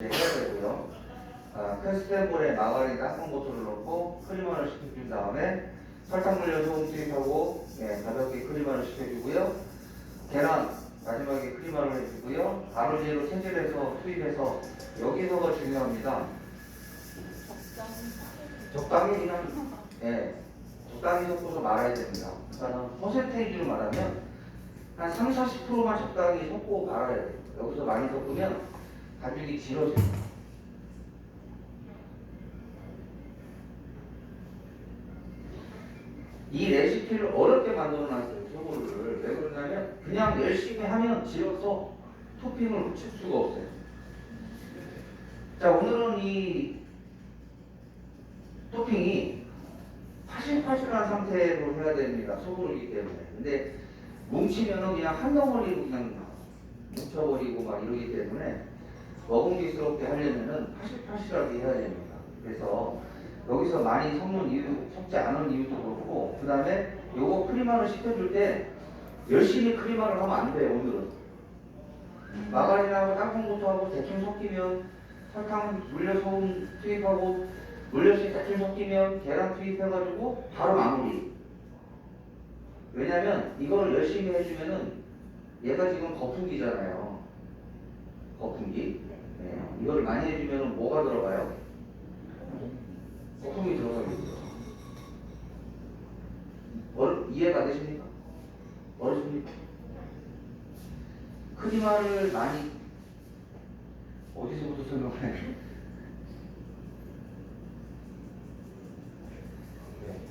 해야 되고요. 아, 크리스텐볼에 마가린 따뜻한 보트를 넣고 크리머를 시켜준 다음에 설탕 물려 소금 투입하고 예, 가볍게 크리머를 시켜주고요. 계란 마지막에 크리머를 해주고요. 가루제로 체질해서 투입해서 여기서가 중요합니다. 적당히 그냥 예, 적당히 섞어서 말아야 됩니다. 그러니까 퍼센테이지로 말하면 한 3, 40%만 적당히 섞고 말아야 돼요. 여기서 많이 섞으면 가죽이 질어져요. 이 레시피를 어렵게 만들어 놨어요, 소고를. 왜 그러냐면, 그냥 열심히 하면 지어서 토핑을 붙일 수가 없어요. 자, 오늘은 이 토핑이 파실파실한 상태로 해야 됩니다. 소고르기 때문에. 근데 뭉치면은 그냥 한 덩어리로 그냥 뭉쳐버리고 막 이러기 때문에 먹음직스럽게 하려면은 파실파실하게 해야 됩니다. 그래서 여기서 많이 섞는 이유, 섞지 않은 이유도 그렇고, 그 다음에 요거 크리마를 시켜줄 때 열심히 크리마를 하면 안 돼요, 오늘은. 마가린하고 땅콩부터 하고 대충 섞이면 설탕 물엿 소금 투입하고 물엿이 대충 섞이면 계란 투입해가지고 바로 마무리. 왜냐면 이걸 열심히 해주면은 얘가 지금 거품기잖아요. 거품기. 네. 이걸 많이 해주면은 뭐가 들어가요? 거품이 들어가겠죠. 어, 이해가 되십니까? 어렵습니까? 크리마를 많이 어디서부터 설명해?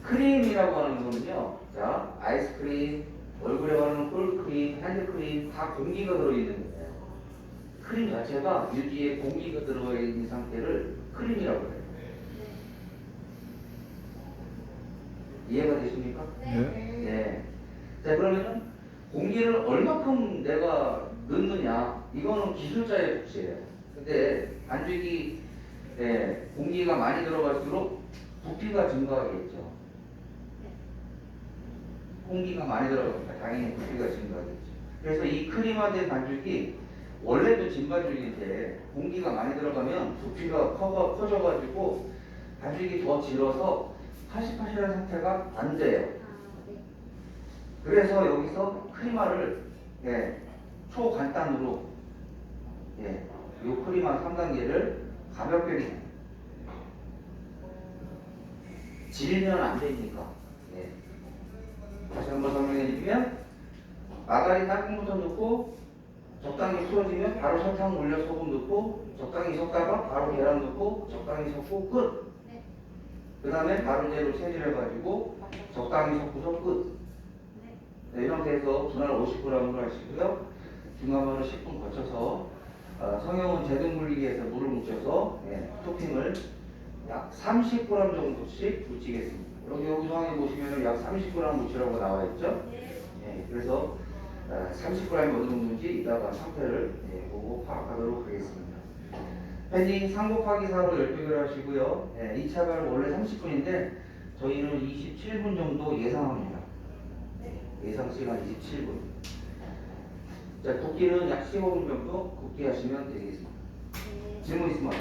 크림이라고 하는 거는요. 자, 아이스크림, 얼굴에 바르는 꿀크림, 핸드크림 다 공기가 들어있는 거예요. 크림 자체가 유기에 공기가 들어가 있는 상태를 크림이라고 해요. 이해가 되십니까? 네. 자 그러면은 공기를 얼마큼 내가 넣느냐 이거는 기술자의 몫이에요. 근데 반죽이 예, 공기가 많이 들어갈수록 부피가 증가하겠죠. 공기가 많이 들어가니까 당연히 부피가 증가하겠죠. 그래서 이 크림화된 반죽이 원래도 진반죽인데 공기가 많이 들어가면 부피가 커, 커져가지고 반죽이 더 질어서 파실파실한 상태가 안 돼요. 그래서 여기서 크리마를 예, 초간단으로 예, 요 크리마 3단계를 가볍게 질면 안 되니까 예. 다시 한번 설명해 드리면 마가린 땅콩부터 넣고 적당히 풀어지면 바로 설탕 올려 소금 넣고 적당히 섞다가 바로 계란 넣고 적당히 섞고 끝. 그 다음에 가루제로 체질해가지고 적당히 섞고서 끝. 네, 이런 상태에서 분할 50g으로 하시고요. 중간으로 10분 거쳐서 어, 성형은 제등 물리기에서 물을 묻혀서 예, 토핑을 약 30g 정도씩 묻히겠습니다. 여기 여기 상에 보시면 약 30g 묻히라고 나와 있죠. 예, 그래서 어, 30g이 어느 정도인지 이따가 상태를 예, 보고 파악하도록 하겠습니다. 팬이 3 곱하기 4로 12개를 하시고요. 예, 2차 발은 원래 30분인데 저희는 27분 정도 예상합니다. 예, 예상 시간 27분. 자, 굽기는 약 15분 정도 굽게 하시면 되겠습니다. 질문 있으면